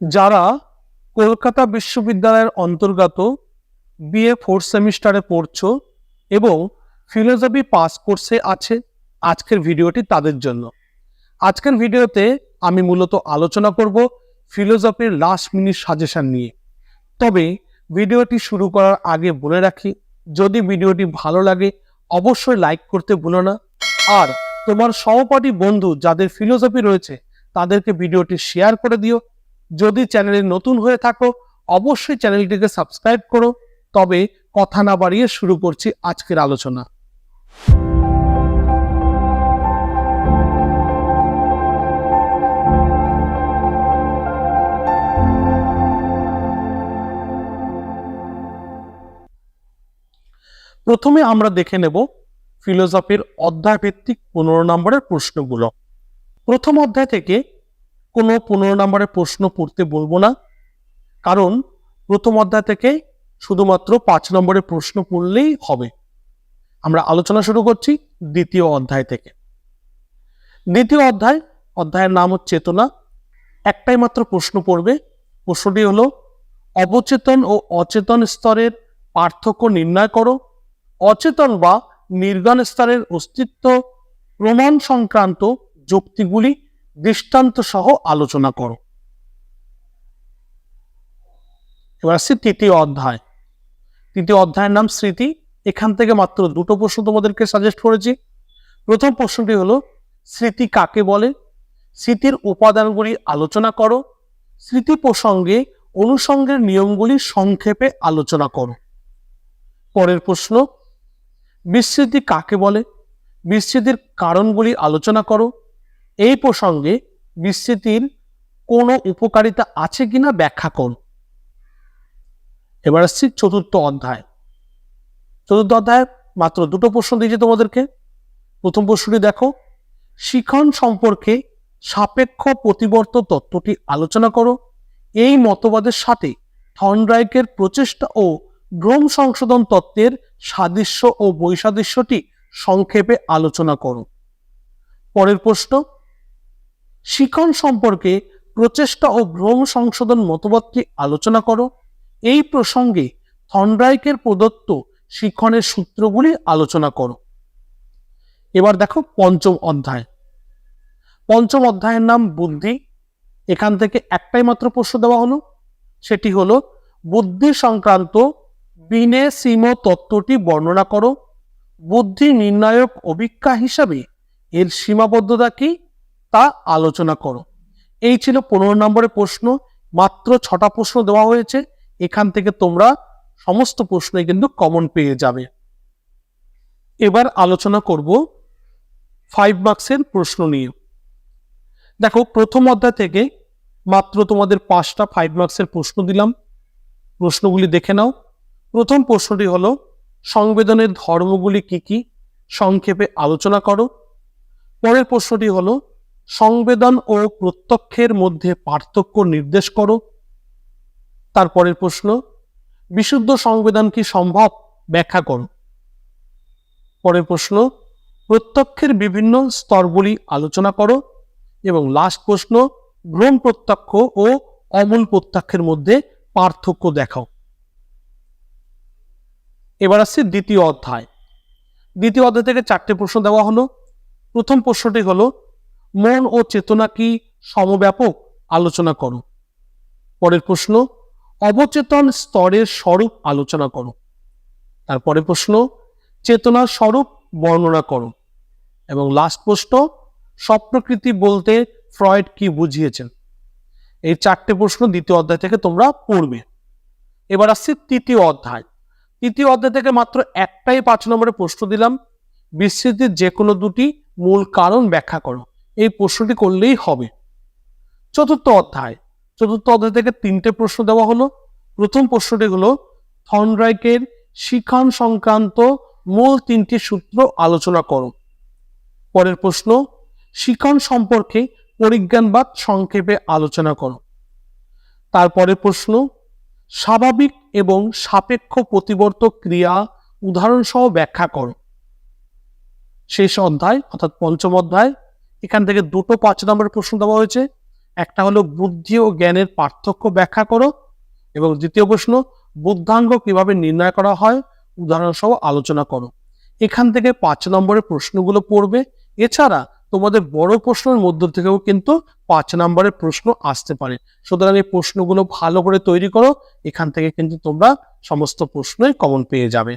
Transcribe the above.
যারা কলকাতা বিশ্ববিদ্যালয়ের অন্তর্গত বিএ ফোর্থ সেমিস্টারে পড়ছো এবং ফিলোসফি পাস কোর্সে আছে, আজকের ভিডিওটি তাদের জন্য। আজকের ভিডিওতে আমি মূলত আলোচনা করব ফিলোসফির লাস্ট মিনিট সাজেশন নিয়ে। তবে ভিডিওটি শুরু করার আগে বলে রাখি, যদি ভিডিওটি ভালো লাগে অবশ্যই লাইক করতে ভুলো না। আর তোমার সহপাঠী বন্ধু যাদের ফিলোসফি রয়েছে, তাদেরকে ভিডিওটি শেয়ার করে দিও। যদি চ্যানেলে নতুন হয়ে থাকো, অবশ্যই চ্যানেলটিকে সাবস্ক্রাইব করো। তবে কথা না বাড়িয়ে শুরু করছি আজকের আলোচনা। প্রথমে আমরা দেখে নেব ফিলোসফির অধ্যায় ভিত্তিক পনেরো নম্বরের প্রশ্নগুলো। প্রথম অধ্যায় থেকে কোনো পনেরো নম্বরের প্রশ্ন পড়তে বলব না। কারণ প্রথম অধ্যায় থেকে শুধুমাত্র পাঁচ নম্বরের প্রশ্ন পড়লেই হবে। আমরা আলোচনা শুরু করছি দ্বিতীয় অধ্যায় থেকে। দ্বিতীয় অধ্যায়, অধ্যায়ের নাম হচ্ছে চেতনা। একটাই মাত্র প্রশ্ন পড়বে। প্রশ্নটি হলো, অবচেতন ও অচেতন স্তরের পার্থক্য নির্ণয় করো। অচেতন বা নির্গান স্তরের অস্তিত্ব প্রমাণ সংক্রান্ত যুক্তিগুলি দৃষ্টান্ত সহ আলোচনা করো। এবার আসছি তৃতীয় অধ্যায়। তৃতীয় অধ্যায়ের নাম স্মৃতি। এখান থেকে মাত্র দুটো প্রশ্ন তোমাদেরকে সাজেস্ট করেছি। প্রথম প্রশ্নটি হলো, স্মৃতি কাকে বলে? স্মৃতির উপাদানগুলি আলোচনা করো। স্মৃতি প্রসঙ্গে অনুষঙ্গের নিয়মগুলি সংক্ষেপে আলোচনা করো। পরের প্রশ্ন, বিস্মৃতি কাকে বলে? বিস্মৃতির কারণগুলি আলোচনা করো। এই প্রসঙ্গে বিস্মৃতির কোনো উপকারিতা আছে কিনা ব্যাখ্যা করো এবার আসছি চতুর্থ অধ্যায়। চতুর্থ অধ্যায় মাত্র দুটো প্রশ্ন দিয়েছি তোমাদেরকে। প্রথম প্রশ্নটি দেখো, শিখন সম্পর্কে সাপেক্ষ প্রতিবর্ত তত্ত্বটি আলোচনা করো। এই মতবাদের সাথে থনড্রাইকের প্রচেষ্টা ও ভ্রম সংশোধন তত্ত্বের সাদৃশ্য ও বৈসাদৃশ্যটি সংক্ষেপে আলোচনা করো। পরের প্রশ্ন শিখন সম্পর্কে প্রচেষ্টা ও ভ্রম সংশোধন মতবাদটি আলোচনা করো। এই প্রসঙ্গে থনড্রাইকের প্রদত্ত শিক্ষণের সূত্রগুলি আলোচনা করো। এবার দেখো পঞ্চম অধ্যায়। পঞ্চম অধ্যায়ের নাম বুদ্ধি। এখান থেকে একটাই মাত্র প্রশ্ন দেওয়া হলো। সেটি হলো, বুদ্ধি সংক্রান্ত বিনে সীম তত্ত্বটি বর্ণনা করো। বুদ্ধি নির্ণায়ক অভিজ্ঞা হিসাবে এর সীমাবদ্ধতা কি? তা আলোচনা করো। এই ছিল পনেরো নম্বরের প্রশ্ন। মাত্র ছটা প্রশ্ন দেওয়া হয়েছে। এখান থেকে তোমরা সমস্ত প্রশ্নই কিন্তু কমন পেয়ে যাবে। এবার আলোচনা করব ফাইভ মার্কসের প্রশ্ন নিয়ে। দেখো, প্রথম অধ্যায় থেকে মাত্র তোমাদের পাঁচটা ফাইভ মার্কসের প্রশ্ন দিলাম। প্রশ্নগুলি দেখে নাও। প্রথম প্রশ্নটি হলো, সংবেদনের ধর্মগুলি কি কি? সংক্ষেপে আলোচনা করো। পরের প্রশ্নটি হলো সংবেদন ও প্রত্যক্ষের মধ্যে পার্থক্য নির্দেশ করো। তারপরের প্রশ্ন, বিশুদ্ধ সংবেদন কি সম্ভব? ব্যাখ্যা করো। পরের প্রশ্ন, প্রত্যক্ষের বিভিন্ন স্তরগুলি আলোচনা করো এবং লাস্ট প্রশ্ন ভ্রম প্রত্যক্ষ ও অমূল প্রত্যক্ষের মধ্যে পার্থক্য দেখাও। এবার আসছে দ্বিতীয় অধ্যায়। দ্বিতীয় অধ্যায় থেকে চারটে প্রশ্ন দেওয়া হলো। প্রথম প্রশ্নটি হলো মন ও চেতনা কি সমব্যাপক? আলোচনা করো। পরের প্রশ্ন, অবচেতন স্তরের স্বরূপ আলোচনা করো। তারপরে প্রশ্ন, চেতনার স্বরূপ বর্ণনা করো। এবং লাস্ট প্রশ্ন স্বপ্রকৃতি বলতে ফ্রয়েড কি বুঝিয়েছেন? এই চারটে প্রশ্ন দ্বিতীয় অধ্যায় থেকে তোমরা পড়বে। এবার আসছে তৃতীয় অধ্যায়। তৃতীয় অধ্যায় থেকে মাত্র একটাই পাঁচ নম্বরে প্রশ্ন দিলাম বিস্মৃতির যে কোনো দুটি মূল কারণ ব্যাখ্যা করো। এই প্রশ্নটি করলেই হবে। চতুর্থ অধ্যায়। চতুর্থ অধ্যায় থেকে তিনটে প্রশ্ন দেওয়া হলো। প্রথম প্রশ্নটি হলো থনরাইকের শিখান সংক্রান্ত মূল তিনটি সূত্র আলোচনা করো। পরের প্রশ্ন, শিখন সম্পর্কে পরিজ্ঞানবাদ সংক্ষেপে আলোচনা করো। তারপরের প্রশ্ন, স্বাভাবিক এবং সাপেক্ষ প্রতিবর্তক ক্রিয়া উদাহরণসহ ব্যাখ্যা করো। শেষ অধ্যায়, অর্থাৎ পঞ্চম অধ্যায় এখান থেকে দুটো পাঁচ নম্বরের প্রশ্ন দেওয়া হয়েছে। একটা হলো, বুদ্ধি ও জ্ঞানের পার্থক্য ব্যাখ্যা করো। এবং দ্বিতীয় প্রশ্ন, বুদ্ধাঙ্গ কীভাবে নির্ণয় করা হয়? উদাহরণ সহ আলোচনা করো। এখান থেকে পাঁচ নম্বরের প্রশ্নগুলো পড়বে। এছাড়া তোমাদের বড় প্রশ্নের মধ্য থেকেও কিন্তু পাঁচ নম্বরের প্রশ্ন আসতে পারে। সুতরাং এই প্রশ্নগুলো ভালো করে তৈরি করো। এখান থেকে কিন্তু তোমরা সমস্ত প্রশ্নই কমন পেয়ে যাবে।